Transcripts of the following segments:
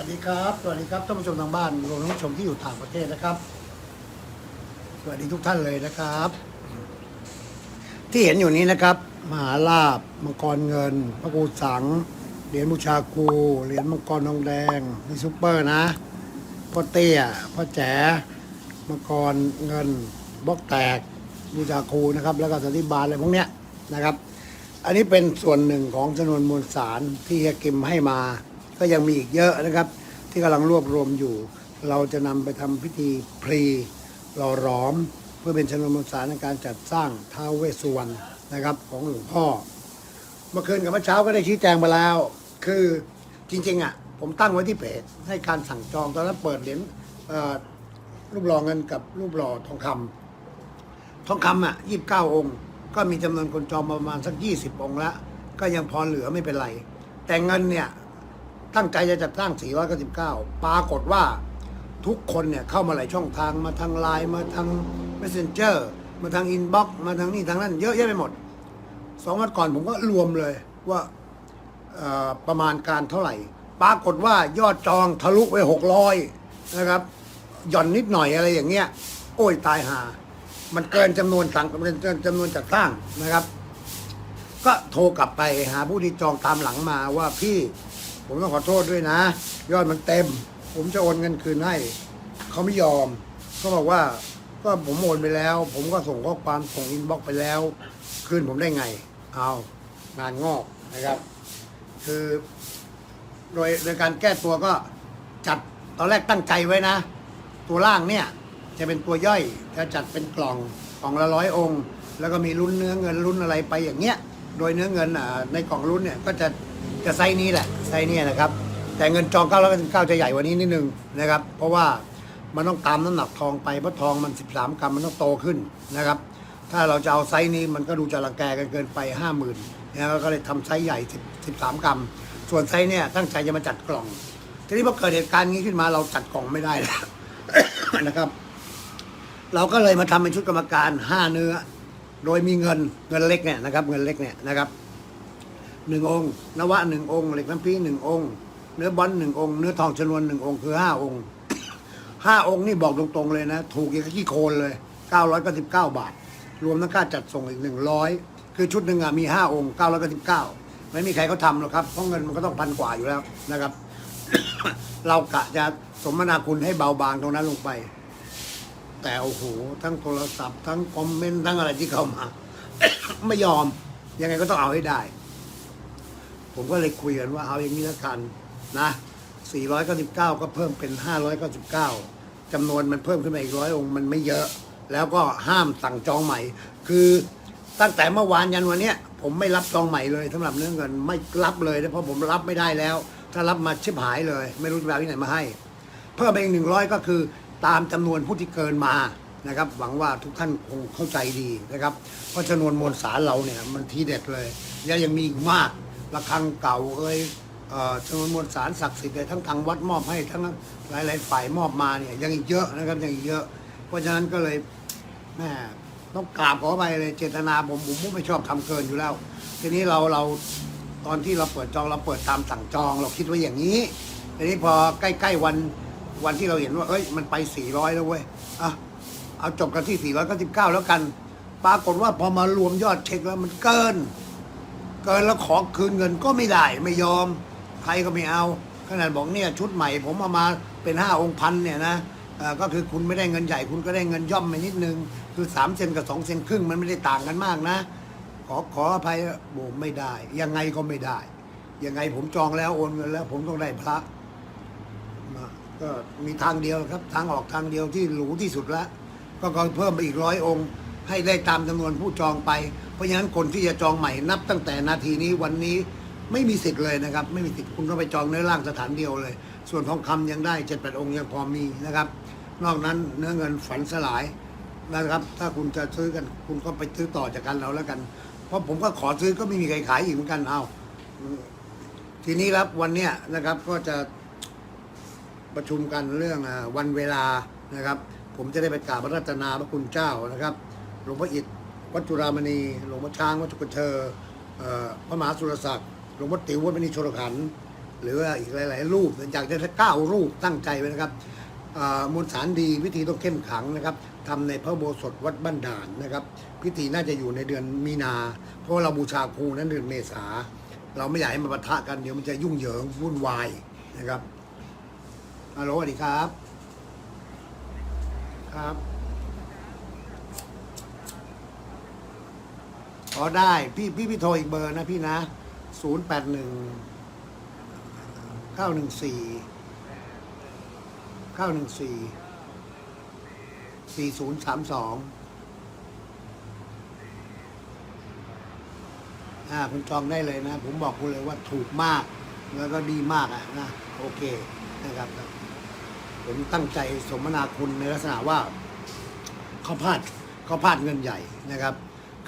วัสดีครับสวัสดีครับท่านผู้ชมทางบ้านรวมทั้งผู้ชมที่อยู่ต่างประเทศนะครับ สวัสดีทุกท่านเลยนะครับ ที่เห็นอยู่นี้นะครับ มหาลาบมังกรเงิน พระกูสังเหรียญบูชากูเหรียญมังกรทองแดงมีซุปเปอร์นะพ่อเตี้ยพ่อแจ๋มังกรเงินบล็อกแตกบูชาคูนะครับ แล้วก็สติบาลอะไรพวกเนี้ยนะครับ อันนี้เป็นส่วนหนึ่งของจำนวนมวลสารที่เฮียกิมให้มา ก็ยังมีอีกเยอะนะครับ ที่กำลังรวบรวมอยู่ เราจะนำไปทำพิธีพรีหล่อหลอม เพื่อเป็นชนวนมสารในการจัดสร้างท้าวเวสสุวรรณนะครับ ของหลวงพ่อ เมื่อคืนกับเมื่อเช้าก็ได้ชี้แจงไปแล้ว คือจริงๆอะผมตั้งไว้ที่เพจให้การสั่งจองตอนนั้นเปิดเหรียญรูปหล่อเงินกับรูปหล่อทองคำทองคำอะยี่สิบเก้าองค์ ก็มีจำนวนคนจองมาประมาณสักยี่สิบองค์ละก็ยังพอเหลือไม่เป็นไร แต่เงินเนี่ย ตั้งใจจะจัดตั้ง 499 ปรากฏว่าทุกคนเนี่ยเข้ามาหลายช่องทางมาทางไลน์มาทาง Messenger มาทางอินบ็อกมาทางนี่ทางนั้น เยอะแยะไปหมดสองวันก่อนผมก็รวมเลยว่าประมาณการเท่าไหร่ ปรากฏว่ายอดจองทะลุไปหกร้อยนะครับ หย่อนนิดหน่อยอะไรอย่างเงี้ย โอ้ยตายหา มันเกินจำนวนสั่งเกินจำนวนจัดสร้างนะครับ ก็โทรกลับไปหาผู้ที่จองตามหลังมาว่าพี่ ผมต้องขอโทษด้วยนะ ยอดมันเต็ม ผมจะโอนเงินคืนให้ เขาไม่ยอมเขาบอกว่าก็ผมโอนไปแล้ว ผมก็ส่งข้อความส่งอินบ็อกซ์ไปแล้ว คืนผมได้ไง เอางานงอกนะครับ คือโดยโดยการแก้ตัวก็จัดตอนแรกตั้งใจไว้นะ ตัวล่างเนี่ยจะเป็นตัวย่อยจะจัดเป็นกล่องกล่องละร้อยองค์ แล้วก็มีรุ่นเนื้อเงินรุ่นอะไรไปอย่างเงี้ย โดยเนื้อเงินในกล่องรุ่นเนี่ยก็จะ จะไซส์นี้แหละไซส์นี่ยนะครับ แต่เงินจอง9 9 9จะใหญ่กว่านี้นิดนึงนะครับ เพราะว่ามันต้องตามน้ำหนักทองไปเพราะทองมัน 13 กรัมมันต้องโตขึ้นนะครับ ถ้าเราจะเอาไซส์นี้มันก็ดูจะรังแกกันเกินไปห้าหมื่นนะก็เลยทำไซส์ใหญ่ 13 กรัม ส่วนไซส์เนี่ยตั้งใจจะมาจัดกล่อง ทีนี้พอเกิดเหตุการณ์นี้ขึ้นมาเราจัดกล่องไม่ได้แล้วนะครับ เราก็เลยมาทำเป็นชุดกรรมการห้าเนื้อ โดยมีเงินเงินเล็กเนี่ยนะครับ เงินเล็กเนี่ยนะครับ หนึ่งองค์ นวะหนึ่งองค์ เหล็กน้ำพีหนึ่งองค์ เนื้อบอลหนึ่งองค์ เนื้อทองชนวนหนึ่งองค์ คือห้าองค์ห้าองค์นี่บอกตรงๆเลยนะ ถูกอย่างขี้โคลนเลยเก้าร้อยเก้าสิบเก้าบาท รวมทั้งค่าจัดส่งอีกหนึ่งร้อยคือชุดหนึ่งอะมีห้าองค์เก้าร้อยเก้าสิบเก้าไม่มีใครเขาทำหรอกครับ เพราะเงินมันก็ต้องพันกว่าอยู่แล้วนะครับ เรากะจะสมนาคุณให้เบาบางตรงนั้นลงไป แต่โอ้โห ทั้งโทรศัพท์ ทั้งคอมเมนต์ ทั้งอะไรที่เข้ามา ไม่ยอม ยังไงก็ต้องเอาให้ได้ ผมก็เลยคุยกันว่าเอาอย่างนี้แล้วกันนะ 499 ก็เพิ่มเป็น 599จำนวนมันเพิ่มขึ้นมาอีกร้อยองค์มันไม่เยอะ แล้วก็ห้ามสั่งจองใหม่ คือตั้งแต่เมื่อวานยันวันเนี้ยผมไม่รับจองใหม่เลยสำหรับเรื่องเงินไม่รับเลยนะเพราะผมรับไม่ได้แล้ว ถ้ารับมาชิบหายเลย ไม่รู้จะไปเอาที่ไหนมาให้ เพิ่มไปอีกหนึ่งร้อยก็คือตามจำนวนผู้ที่เกินมานะครับ หวังว่าทุกท่านคงเข้าใจดีนะครับ เพราะจำนวนมวลสารเราเนี่ยมันทีเด็ดเลย แล้วยังมีอีกมาก ระฆังเก่าเอ้ยเอ่อจำนวนมวลสารศักดิ์สิทธิ์เลยทั้งทางวัดมอบให้ทั้งหลายๆฝ่ายมอบมาเนี่ยยังอีกเยอะนะครับยังอีกเยอะ เพราะฉะนั้นก็เลยแม่ต้องกราบขอไปเลยเจตนาผมผมไม่ชอบทำเกินอยู่แล้ว ทีนี้เราเราตอนที่เราเปิดจองเราเปิดตามสั่งจอง เราคิดไว้อย่างนี้ทีนี้พอใกล้ๆวันวันที่เราเห็นว่าเอ้ยมันไป 400 แล้วเว้ยอะเอาจบกันที่ 499 แล้วกัน ปรากฏว่าพอมารวมยอดเช็คแล้วมันเกิน เกินแล้วขอคืนเงินก็ไม่ได้ไม่ยอม ใครก็ไม่เอา ขนาดบอกเนี่ยชุดใหม่ ผมเอามาเป็น5องค์พันเนี่ยนะเอ่อก็คือคุณไม่ได้เงินใหญ่ คุณก็ได้เงินย่อมไปนิดนึง คือ3เซนกับ2เซนครึ่งมันไม่ได้ต่างกันมากนะ ขอขออภัยโบไม่ได้ ยังไงก็ไม่ได้ ยังไงผมจองแล้วโอนเงินแล้ว ผมต้องได้พระมาก็มีทางเดียวครับ ทางออกทางเดียวที่หรูที่สุดแล้ว ก็ก็เพิ่มไปอีกร้อยองค์ ให้ได้ตามจำนวนผู้จองไป เพราะฉะนั้นคนที่จะจองใหม่นับตั้งแต่นาทีนี้วันนี้ไม่มีสิทธิ์เลยนะครับ ไม่มีสิทธิ์คุณก็ไปจองเนื้อร่างสถานเดียวเลย ส่วนทองคำยังได้เจ็ดแปดองค์ยังพอมีนะครับ นอกนั้นเนื้อเงินฝันสลายนะครับ ถ้าคุณจะซื้อกันคุณก็ไปซื้อต่อจากกันเราแล้วกัน เพราะผมก็ขอซื้อก็ไม่มีใครขายอีกเหมือนกันเอาทีนี้ครับวันเนี้ยนะครับก็จะประชุมกันเรื่องวันเวลานะครับ ผมจะได้ไปกราบพระรัตนาพระคุณเจ้านะครับ ลวงพ่ออิฐวัดจุรามณี หลวงพ่อช้างวัดจุกเชอเอ่อพระมหาสุรศักดิ์หลวงพ่อติ๋ววัดมณีชรขัน หรือว่าอีกหลาย ๆ รูปอยากจะเก้ารูปตั้งใจไว้นะครับมวลสารดีพิธีต้องเข้มขังนะครับทำในพระโบสถวัดบ้านด่านนะครับ พิธีน่าจะอยู่ในเดือนมีนา เพราะาเราบูชาครูนั้นเดือนเมษา เราไม่อยากให้มันปะทะกันเดี๋ยวมันจะยุ่งเหยิงวุ่นวายนะครับฮัลโหลสวัสดีครับ ครับ ขอได้พี่พี่พี่โทรอีกเบอร์นะพี่นะศูนย์แปดหนึ่งเก้าหนึ่งสี่เก้าหนึ่งสี่สี่ศูนย์สามสองอ่าคุณจองได้เลยนะ ผมบอกคุณเลยว่าถูกมาก แล้วก็ดีมากอะนะ โอเคนะครับ ผมตั้งใจสมนาคุณในลักษณะว่าเขาพลาดเขาพลาดเงินใหญ่นะครับ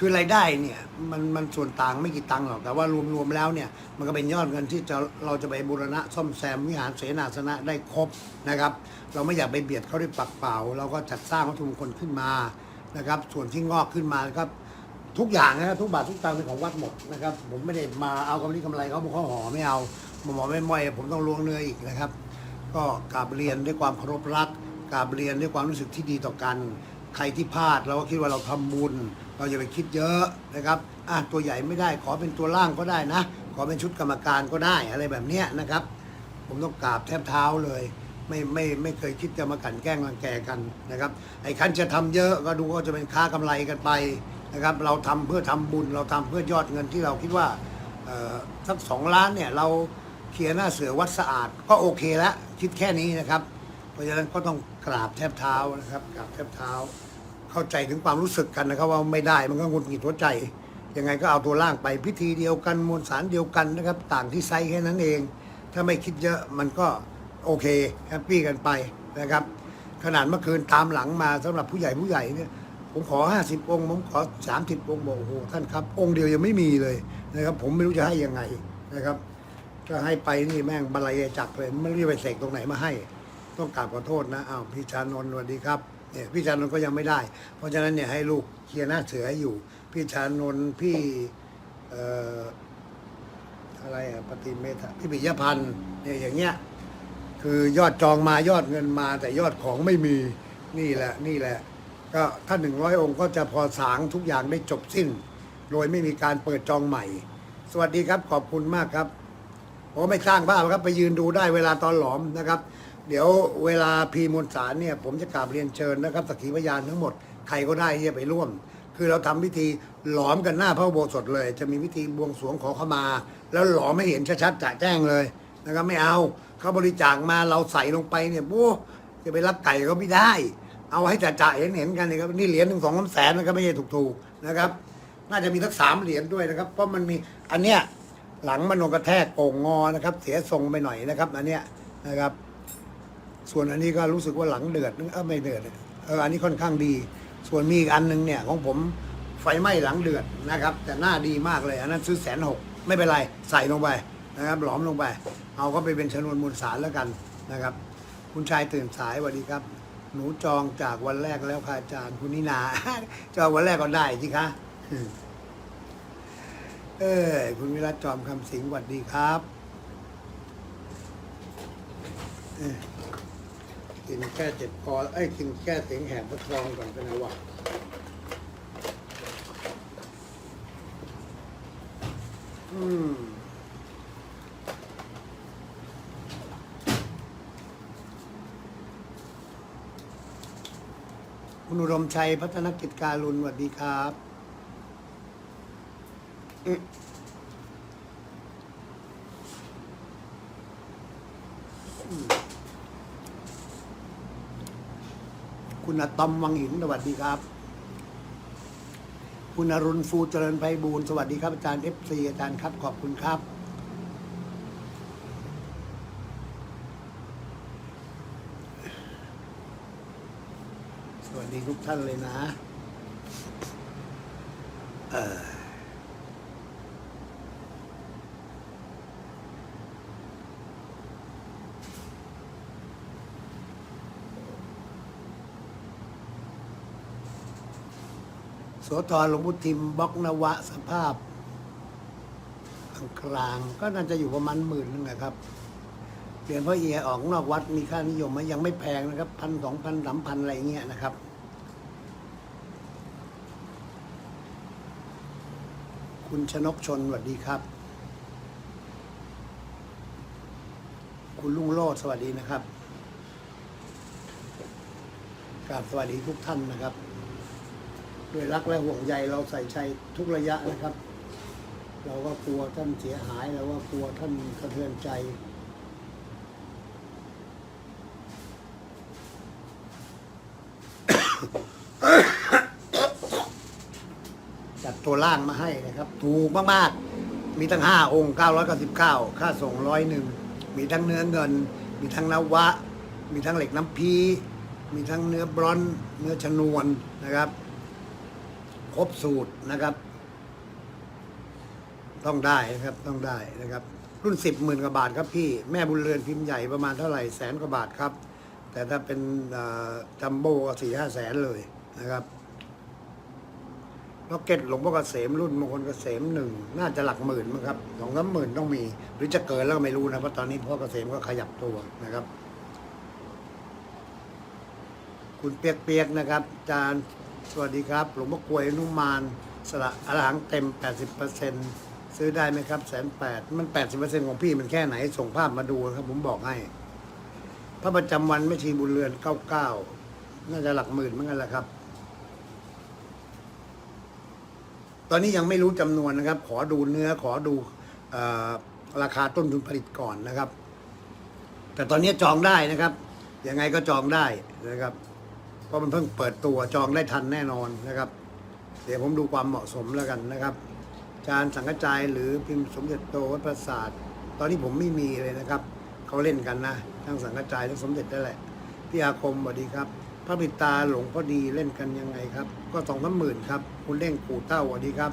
คือรายได้เนี่ยมันมันส่วนต่างไม่กี่ตังค์หรอกแต่ว่ารวมๆแล้วเนี่ยมันก็เป็นยอดเงินที่จะเราจะไปบูรณะซ่อมแซมวิหารเสนาสนะได้ครบนะครับ เราไม่อยากไปเบียดเขาด้วยปากเปล่า เราก็จัดสร้างวัตถุมงคลขึ้นมานะครับ ส่วนที่งอกขึ้นมาครับทุกอย่างนะครับทุกบาททุกตังค์เป็นของวัดหมดนะครับ ผมไม่ได้มาเอากำไรกำไรเขาบอกเขาห่อไม่เอาหมอไม่ม่อยผมต้องลวงเนื้ออีกนะครับ ก็กราบเรียนด้วยความเคารพรักกราบเรียนด้วยความรู้สึกที่ดีต่อกัน ใครที่พลาดเราก็คิดว่าเราทำบุญ เราอย่าไปคิดเยอะนะครับอะตัวใหญ่ไม่ได้ขอเป็นตัวล่างก็ได้นะ ขอเป็นชุดกรรมการก็ได้อะไรแบบเนี้ยนะครับ ผมต้องกราบแทบเท้าเลย ไม่ไม่ไม่เคยคิดจะมากันแกล้งรังแกกันนะครับ ไอ้คันจะทำเยอะก็ดูก็จะเป็นค้ากำไรกันไปนะครับ เราทำเพื่อทำบุญเราทำเพื่อยอดเงินที่เราคิดว่าสักสองล้านเนี่ยเราเคลียร์หน้าเสือวัดสะอาด ก็โอเคแล้วคิดแค่นี้นะครับ เพราะฉะนั้นก็ต้องกราบแทบเท้านะครับกราบแทบเท้า เข้าใจถึงความรู้สึกกันนะครับ ว่าไม่ได้มันก็งุดหงิดหัวใจ ยังไงก็เอาตัวล่างไปพิธีเดียวกันมวลสารเดียวกันนะครับ ต่างที่ไซส์แค่นั้นเอง ถ้าไม่คิดเยอะมันก็โอเคแฮปปี้กันไปนะครับ ขนาดเมื่อคืนตามหลังมาสำหรับผู้ใหญ่ผู้ใหญ่เนี่ยผมขอ 50 องค์ ผมขอ 30 องค์บอกโอ้โหท่านครับ องค์เดียวยังไม่มีเลยนะครับ ผมไม่รู้จะให้ยังไงนะครับก็ให้ไปนี่แม่งบรรลัยจักเลยไม่รู้จะไปเสกตรงไหนมาให้ ต้องกราบขอโทษนะอ้าวพี่ชานนท์สวัสดีครับ เนี่ยพี่ชานนท์ก็ยังไม่ได้ เพราะฉะนั้นเนี่ยให้ลูกเคลียร์หน้าเสือให้อยู่ พี่ชานนท์พี่เอ่ออะไรอะปฏิเมธะพี่ปิยพันธ์เนี่ยอย่างเงี้ยคือยอดจองมายอดเงินมา แต่ยอดของไม่มีนี่แหละนี่แหละ ก็ถ้าหนึ่งร้อยองค์ก็จะพอสางทุกอย่างได้จบสิ้น โดยไม่มีการเปิดจองใหม่ สวัสดีครับขอบคุณมากครับผมไม่สร้างภาครับไปยืนดูได้เวลาตอนหลอมนะครับ เดี๋ยวเวลาพีมวลสารเนี่ยผมจะกราบเรียนเชิญนะครับสักขีพยานทั้งหมดใครก็ได้ที่จะไปร่วม คือเราทำพิธีหลอมกันหน้าพระอุโบสถเลย จะมีพิธีบวงสรวงขอเข้ามา แล้วหลอมไม่เห็นชัดๆจะแจ้งเลยนะครับไม่เอาเขาบริจาคมาเราใส่ลงไปเนี่ยโอ้จะไปรับไก่ก็ไม่ได้ เอาให้จ่าๆเห็นเห็นๆกันนะครับนี่เหรียญหนึ่งสองสามแสนนะครับไม่ใช่ถูกๆนะครับ น่าจะมีสักสามเหรียญด้วยนะครับ เพราะมันมีอันเนี้ยหลังมันโดนกระแทกโก่งงอนะครับ เสียทรงไปหน่อยนะครับอันเนี้ยนะครับ ส่วนอันนี้ก็รู้สึกว่าหลังเดือดนึงเออไม่เดือดเอออันนี้ค่อนข้างดี ส่วนมีอีกอันหนึงเนี่ยของผมไฟไหม้หลังเดือดนะครับ แต่หน้าดีมากเลย อันนั้นซื้อแสนหกไม่เป็นไรใส่ลงไปนะครับ หลอมลงไป เอาก็ไปเป็นชนวนมูลสารแล้วกันนะครับ คุณชายตื่นสายสวัสดีครับ หนูจองจากวันแรกแล้วค่ะอาจารย์คุณนินาจองวันแรกก็ได้สิคะเออคุณวิรัตจอมคำสิงห์สวัสดีครับเออ กินแก้เจ็บคอเอ้ยกินแก้เสียงแหบพระทองก่อนเป็นไงวะอืมคุณอุดมชัยพัฒนกิจการุณสวัสดีครับ คุณอะตอมวังหินสวัสดีครับ คุณอรุณฟูเจริญไพบูลสวัสดีครับอาจารย์เอฟซีอาจารย์ครับขอบคุณครับ สวัสดีทุกท่านเลยนะ สธรหลวงพุทิมบล็อกนวะสภาพกลางก็น่าจะอยู่ประมาณหมื่นนึงนะครับรียญพ่อเอียออกนอกวัดมีค่านิยมมยังไม่แพงนะครับพันสองพันสามพันอะไรเงี้ยนะครับ คุณชนกชนสวัสดีครับ คุณลุงโลดสวัสดีนะครับกราบสวัสดีทุกท่านนะครับ ด้วยรักและห่วงใยเราใส่ใจทุกระยะนะครับ เราก็กลัวท่านเสียหายเราก็กลัวท่านกระเทือนใจจัดตัวล่างมาให้นะครับ ถูกมากๆ มีทั้งห้าองค์เก้าร้อยเก้าสิบเก้าค่าส่งร้อยหนึ่ง มีทั้งเนื้อเงิน มีทั้งนวะ มีทั้งเหล็กน้ำพี มีทั้งเนื้อบรอนเนื้อชนวนนะครับ ครบสูตรนะครับ ต้องได้นะครับต้องได้นะครับ รุ่นสิบหมื่นกว่าบาทครับพี่แม่บุญเรือนพิมพ์ใหญ่ประมาณเท่าไหร่แสนกว่าบาทครับ แต่ถ้าเป็นจัมโบ้ก็สี่ห้าแสนเลยนะครับล็อกเก็ตหลวงพ่อเกษมรุ่นมงคลเกษมหนึ่งน่าจะหลักหมื่นมั้งครับสองสามหมื่นต้องมี หรือจะเกินแล้วก็ไม่รู้นะเพราะตอนนี้พ่อเกษมก็ขยับตัวนะครับ คุณเปียกเปียกๆนะครับอาจารย์ สวัสดีครับหลวงพ่อกวยนุมานสละอรหังเต็ม 80%ซื้อได้ไหมครับแสนแปดมัน 80%ของพี่มันแค่ไหน ส่งภาพมาดูครับ ผมบอกให้ พระประจำวันไม่ชีบุญเรือน 99 น่าจะหลักหมื่นเหมือนกันแหละครับ ตอนนี้ยังไม่รู้จำนวนนะครับ ขอดูเนื้อขอดูอราคาต้นทุนผลิตก่อนนะครับ แต่ตอนนี้จองได้นะครับ ยังไงก็จองได้นะครับ เพราะมันเพิ่งเปิดตัวจองได้ทันแน่นอนนะครับ เดี๋ยวผมดูความเหมาะสมแล้วกันนะครับ จานสังกะจายหรือพิมพ์สมเด็จโตวัดประสาท ตอนนี้ผมไม่มีเลยนะครับเขาเล่นกันนะ ทั้งสังกะจายทั้งสมเด็จนั่นแหละพี่อาคมสวัสดีครับพระปิดตาหลวงพอดีเล่นกันยังไงครับ ก็สองสามหมื่นครับ คุณเล่งปู่เต้าสวัสดีครับ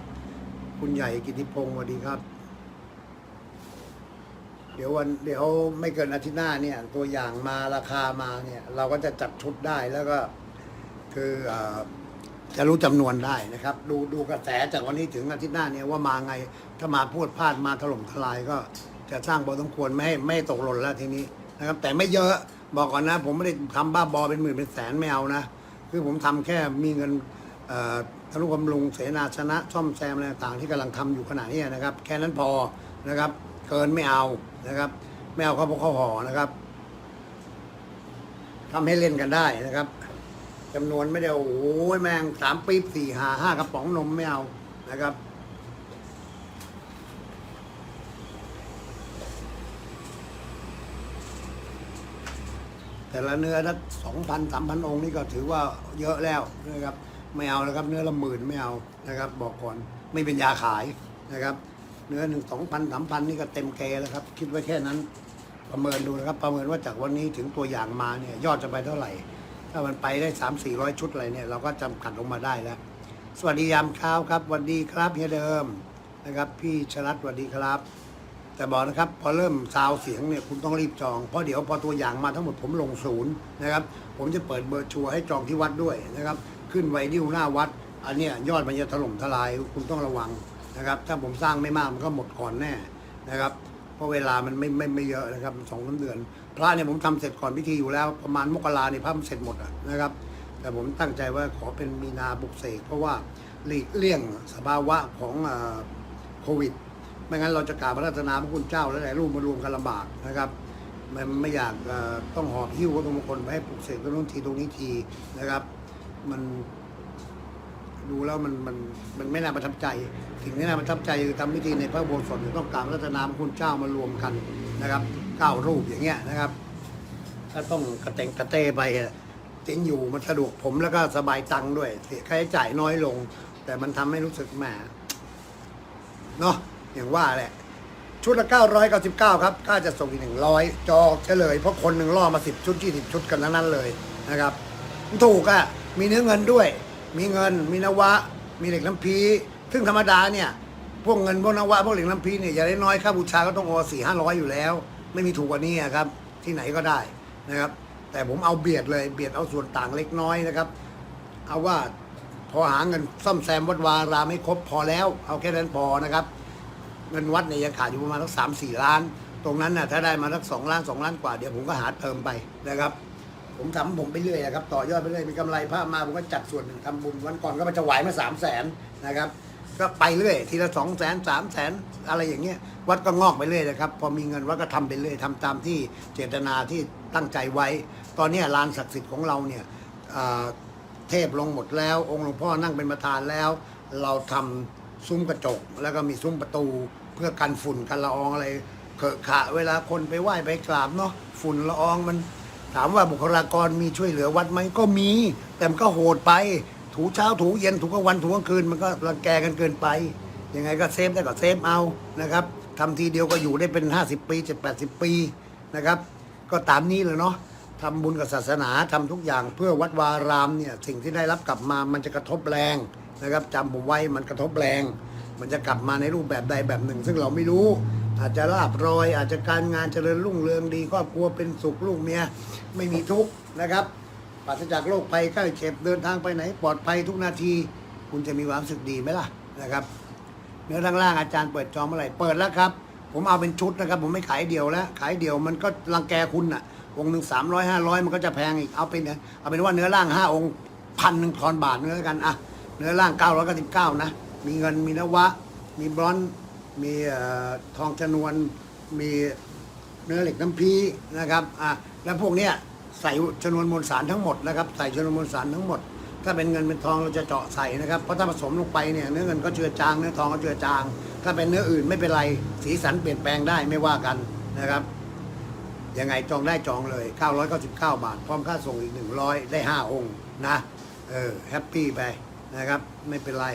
คุณใหญ่กิติพงศ์สวัสดีครับเดี๋ยววันเดี๋ยวไม่เกินอาทิตย์หน้าเนี่ยตัวอย่างมาราคามาเนี่ย เราก็จะจัดชุดได้แล้วก็ คืออจะรู้จำนวนได้นะครับ ดูดูกระแสจากวันนี้ถึงอาทิตย์หน้าเนี่ยว่ามาไงถ้ามาพูดพลาดมาถล่มทลายก็จะสร้างบอสมควรไม่ให้ไม่ตกหล่นแล้วทีนี้นะครับ แต่ไม่เยอะบอกก่อนนะ ผมไม่ได้ทำบ้าบอเป็นหมื่นเป็นแสนไม่เอานะ คือผมทำแค่มีเงินทะลุบำรุงเสนาชนะซ่อมแซมอะไรต่างๆที่กำลังทำอยู่ขณะนี้นะครับ แค่นั้นพอนะครับเกินไม่เอานะครับ ไม่เอาเข้าพวกเข้าห่อนะครับทำให้เล่นกันได้นะครับ จำนวนไม่ได้โอ้โหแม่งสามปี๊บสี่หาห้ากระป๋องนมไม่เอานะครับ แต่ละเนื้อถ้าสองพันสามพันองค์นี่ก็ถือว่าเยอะแล้วนะครับ ไม่เอาแล้วครับ เนื้อละหมื่นไม่เอานะครับ บอกก่อนไม่เป็นยาขายนะครับ เนื้อหนึ่งสองพันสามพันนี่ก็เต็มเกแล้วครับ คิดไว้แค่นั้น ประเมินดูนะครับ ประเมินว่าจากวันนี้ถึงตัวอย่างมาเนี่ย ยอดจะไปเท่าไหร่ ถ้ามันไปได้สามสี่ร้อยชุดอะไรเนี่ยเราก็จำกัดลงมาได้แล้ว สวัสดียามเช้าครับวัสดีครับเฮียเดิมนะครับ พี่ชลัดสวัสดีครับ แต่บอกนะครับพอเริ่มซาวเสียงเนี่ยคุณต้องรีบจองเพราะเดี๋ยวพอตัวอย่างมาทั้งหมดผมลงศูนย์นะครับ ผมจะเปิดเบอร์ชัวให้จองที่วัดด้วยนะครับ ขึ้นไวดิ้วหน้าวัด อันเนี้ยยอดมันจะถล่มทลายคุณต้องระวังนะครับ ถ้าผมสร้างไม่มากมันก็หมดก่อนแน่นะครับ เพราะเวลามันไม่ไม่ไม่เยอะนะครับสองสาเดือน พระเนี่ยผมทำเสร็จก่อนพิธีอยู่แล้วประมาณมกราเนี่ยพระมันเสร็จหมดนะครับ แต่ผมตั้งใจว่าขอเป็นมีนาบุกเสกเพราะว่าหลีกเลี่ยงสภาวะของโควิด ไม่งั้นเราจะกราบพระรัตนาพระคุณเจ้าและหลายรูปมารวมกันลำบากนะครับมันไม่อยากต้องหอบหิ้ววัตถุมงคลไปให้ปลุกเสกตรงนู้นทีตรงนี้ทีนะครับ มัน ดูแล้วมันมันมันไม่น่าประทับใจสิ่งที่น่าประทับใจคือทำพิธีในพระโบสถต้องกราบพระรัตนาพระคุณเจ้ามารวมกันนะครับเก้ารูปอย่างเงี้ยนะครับถ้าต้องกระเตงกระเตไปอะจริงอยู่มันสะดวกผมแล้วก็สบายตังค์ด้วยเสียค่าใช้จ่ายน้อยลง แต่มันทำให้รู้สึกแหมเนาะอย่างว่าแหละ ชุดละ 999 ครับก้าจะส่งอีก100 จอเฉลย เพราะคนหนึ่งล่อมา 10 ชุด 20 ชุดกันทั้งนั้นเลยนะครับ ถูกอะ่ะ มีเนื้อเงินด้วย มีเงิน มีนวะ มีเหล็กน้ำพี ซึ่งธรรมดาเนี่ย พวกเงินพวกนวะพวกเหล็กน้ำพีเนี่ยอย่าได้น้อยค่าบูชาก็ต้องโอสี่ห้าร้อยอยู่แล้ว ไม่มีถูกกว่านี้ครับ ที่ไหนก็ได้นะครับ แต่ผมเอาเบียดเลยเบียดเอาส่วนต่างเล็กน้อยนะครับ เอาว่าพอหาเงินซ่อมแซมวัดวาอารามให้ครบพอแล้ว เอาแค่นั้นพอนะครับ เงินวัดเนี่ยยังขาดอยู่ประมาณสักสามสี่ล้านตตรงนั้นน่ะถ้าได้มาสักสองล้านสองล้านกว่าเดี๋ยวผมก็หาเติมไปนะครับ ผมทำผมไปเรื่อยอะครับต่อยอดไปเรื่อยมีกำไรภาพมาผมก็จัดส่วนหนึ่งทำบุญวันก่อนก็ไปถวายมาสามแสนนะครับก็ไปเรื่อยทีละสองแสนสามแสนอะไรอย่างเงี้ยวัดก็งอกไปเรื่อยนะครับ พอมีเงินวัดก็ทำไปเรื่อยทำตามที่เจตนาที่ตั้งใจไว้ ตอนนี้ลานศักดิ์สิทธิ์ของเราเนี่ยเทพลงหมดแล้ว องค์หลวงพ่อนั่งเป็นประธานแล้ว เราทำซุ้มกระจก แล้วก็มีซุ้มประตู เพื่อกันฝุ่นกันละอองอะไรเขอะขะเวลาคนไปไหว้ไปกราบเนาะฝุ่นละอองมัน ถามว่าบุคลากรมีช่วยเหลือวัดไหมก็มี แต่มันก็โหดไป ถูเช้าถูเย็นถูกลางวันถูกลางคืน มันก็รังแกกันเกินไปยังไงก็เซฟได้ก็เซฟเอานะครับทำทีเดียวก็อยู่ได้เป็น 50 ปี7 80 ปีนะครับ ก็ตามนี้เลยเนาะทำบุญกับศาสนาทำทุกอย่างเพื่อวัดวารามเนี่ยสิ่งที่ได้รับกลับมามันจะกระทบแรงนะครับจำผมไว้มันกระทบแรง มันจะกลับมาในรูปแบบใดแบบหนึ่ง ซึ่งเราไม่รู้ อาจจะลาบรอย อาจจะการงานเจริญรุ่งเรืองดีครอบครัวเป็นสุขลูกเมียไม่มีทุกข์นะครับปราศจากโรคภัยไข้เจ็บเดินทางไปไหน ปลอดภัยทุกนาที คุณจะมีความรู้สึกดีไหมล่ะนะครับ เนื้อทางล่างอาจารย์เปิดจองเมื่อไหร่เปิดแล้วครับ ผมเอาเป็นชุดนะครับ ผมไม่ขายเดี่ยวแล้ว ขายเดี่ยวมันก็รังแกคุณอะองค์หนึ่งสามร้อยห้าร้อยมันก็จะแพงอีกเอาเป็นเอาเป็นว่าเนื้อล่างห้าองค์พันหนึ่งทอนบาทเนื้อกันอะเนื้อล่างเก้าร้อยเก้าสิบเก้านะมีเงินมีนวะ มีบรอนซ์ มีอทองชนวน มีเนื้อเหล็กน้ำพีนะครับอะแล้วพวกเนี้ยใส่ชนวนมวลสารทั้งหมดนะครับใส่ชนวนมวลสารทั้งหมด ถ้าเป็นเงินเป็นทองเราจะเจาะใส่นะครับเพราะถ้าผสมลงไปเนี่ยเนื้อเงินก็เจือจางเนื้อทองก็เจือจาง ถ้าเป็นเนื้ออื่นไม่เป็นไรสีสันเปลี่ยนแปลงได้ไม่ว่ากันนะครับยังไงจองได้จองเลย 999 บาท พร้อมค่าส่งอีก 100 ได้ 5 องค์นะเออแฮปปี้ไปนะครับ ไม่เป็นไร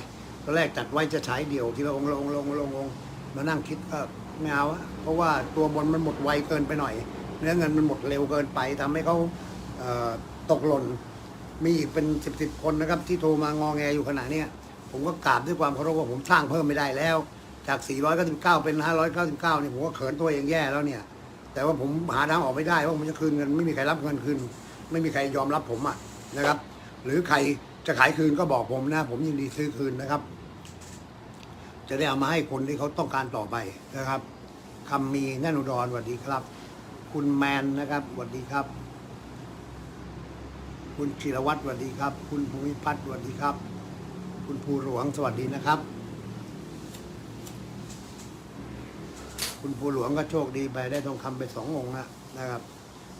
ตอนแรกจัดไว้จะฉายเดี่ยวทีละองค์ละองค์ละองค์ละองค์ มานั่งคิดก็ไม่เอาอะเพราะว่าตัวบนมันหมดไวเกินไปหน่อยเนื้อเงินมันหมดเร็วเกินไปทำให้เขาเอ่อตกหล่น มีอีกเป็นสิบสิบคนนะครับ ที่โทรมางอแงอยู่ขณะเนี้ยผมก็กราบด้วยความเคารพว่าผมสร้างเพิ่มไม่ได้แล้ว จาก 499 เป็น 599เนี่ยผมก็เขินตัวเองแย่แล้วเนี่ย แต่ว่าผมหาทางออกไม่ได้ว่าผมจะคืนเงินไม่มีใครรับเงินคืน ไม่มีใครยอมรับผมอะนะครับ หรือใครจะขายคืนก็บอกผมนะ ผมยินดีซื้อคืนนะครับ จะได้เอามาให้คนที่เขาต้องการต่อไปนะครับคำมีแน่นอุดรสวัสดีครับ คุณแมนนะครับสวัสดีครับ คุณจิรวัตรสวัสดีครับ คุณภูมิพัฒน์สวัสดีครับ คุณภูหลวงสวัสดีนะครับ คุณภูหลวงก็โชคดีไปได้ทองคำไปสององค์นะนะครับ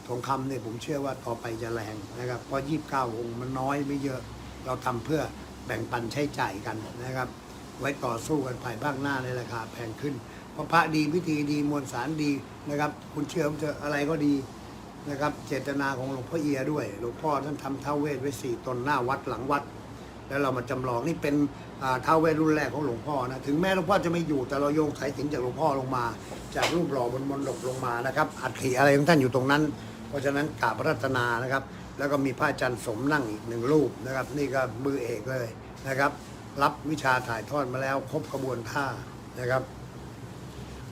ทองคำเนี่ยผมเชื่อว่าต่อไปจะแรงนะครับเพราะยี่สิบเก้าองค์มันน้อยไม่เยอะ เราทำเพื่อแบ่งปันใช้จ่ายกันนะครับ ไว้ต่อสู้กันภายภาคหน้าในราคาแพงขึ้นเพราะพระดีพิธีดีมวลสารดีนะครับ คุณเชื่อผมเถอะอะไรก็ดีนะครับ เจตนาของหลวงพ่อเอียด้วยหลวงพ่อท่านทำท้าเวทไว้สี่ตนหน้าวัดหลังวัด แล้วเรามาจำลองนี่เป็นอ่าท้าเวทรุ่นแรกของหลวงพ่อนะถึงแม้หลวงพ่อจะไม่อยู่แต่เราโยงสายสิญจากหลวงพ่อลงมา จากรูปหล่อบนมนดบลงมานะครับอัฐิอะไรของท่านอยู่ตรงนั้น เพราะฉะนั้นกราบพระรัตนานะครับ แล้วก็มีพระอาจารย์สมนั่งอีกหนึ่งรูปนะครับ นี่ก็มือเอกเลยนะครับ รับวิชาถ่ายทอดมาแล้วครบกระบวนท่านะครับ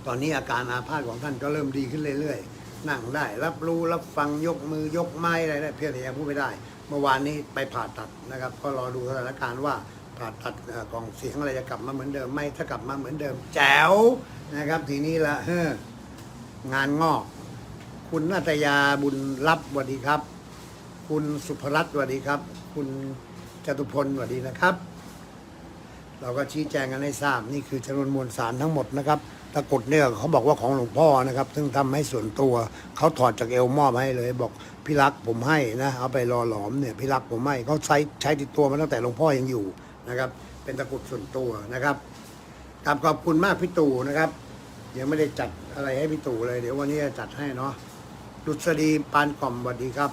ตอนนี้อาการอาภาษของท่านก็เริ่มดีขึ้นเรื่อยๆ นั่งได้ รับรู้รับฟังยกมือยกไม้อะไรได้เพียงแต่ยังพูดไม่ได้ เมื่อวานนี้ไปผ่าตัดนะครับ ก็รอดูสถานการณ์ว่าผ่าตัดกล่องเสียงอะไรจะกลับมาเหมือนเดิมไหมถ้ากลับมาเหมือนเดิม แจ๋วนะครับ ทีนี้ละเฮ้องานงอก คุณนาตยาบุญรับสวัสดีครับ คุณสุภรัตน์สวัสดีครับ คุณจตุพลสวัสดีนะครับ เราก็ชี้แจงกันให้ทราบนี่คือจำนวนมวลสารทั้งหมดนะครับตะกรุดเนี่ยเขาบอกว่าของหลวงพ่อนะครับ ซึ่งทำให้ส่วนตัวเขาถอดจากเอวมอบให้เลย บอกพี่รักผมให้นะเอาไปรอหลอมเนี่ยพี่รักผมให้เขาใช้ใช้ติดตัวมาตั้งแต่หลวงพ่อยังอยู่นะครับ เป็นตะกรุดส่วนตัวนะครับกราบขอบคุณมากพี่ตู่นะครับยังไม่ได้จัดอะไรให้พี่ตู่เลย เดี๋ยววันนี้จะจัดให้เนาะดุษฎีปานกล่อมสวัสดีครับ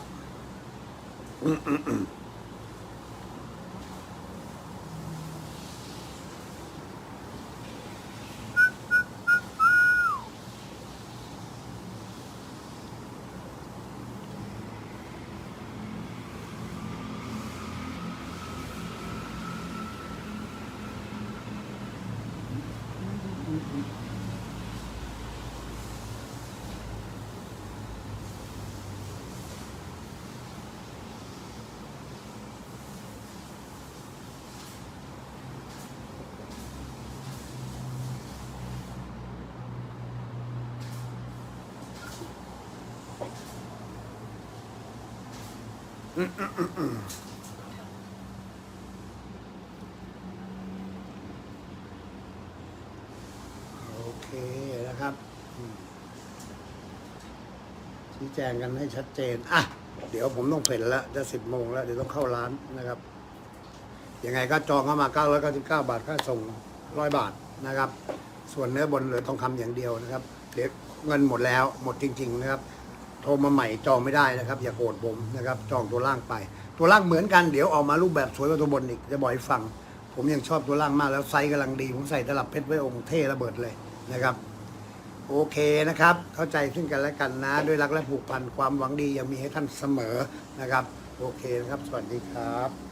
Mm-mm-mm-mm. ชี้แจงกันให้ชัดเจน อะ เดี๋ยวผมต้องเพ่นล้วจะสิบโมงแล้ว เดี๋ยวต้องเข้าร้านนะครับยังไงก็จองเข้ามา 999 บาทค่าส่ง 100 บาทนะครับ ส่วนเนื้อบนเหลือทองคำอย่างเดียวนะครับเดี๋ยวเงินหมดแล้วหมดจริง ๆ นะครับ โทรมาใหม่จองไม่ได้นะครับ อย่าโกรธผมนะครับ จองตัวล่างไป ตัวล่างเหมือนกันเดี๋ยวออกมารูปแบบสวยกว่าตัวบนอีกจะบอกให้ฟัง ผมยังชอบตัวล่างมากแล้วไซส์กำลังดี ผมใส่ตลับเพชรไว้องค์เท่ระเบิดเลยนะครับ โอเคนะครับ เข้าใจซึ่งกันและกันนะ ด้วยรักและผูกพันความหวังดียังมีให้ท่านเสมอนะครับ โอเคนะครับ สวัสดีครับ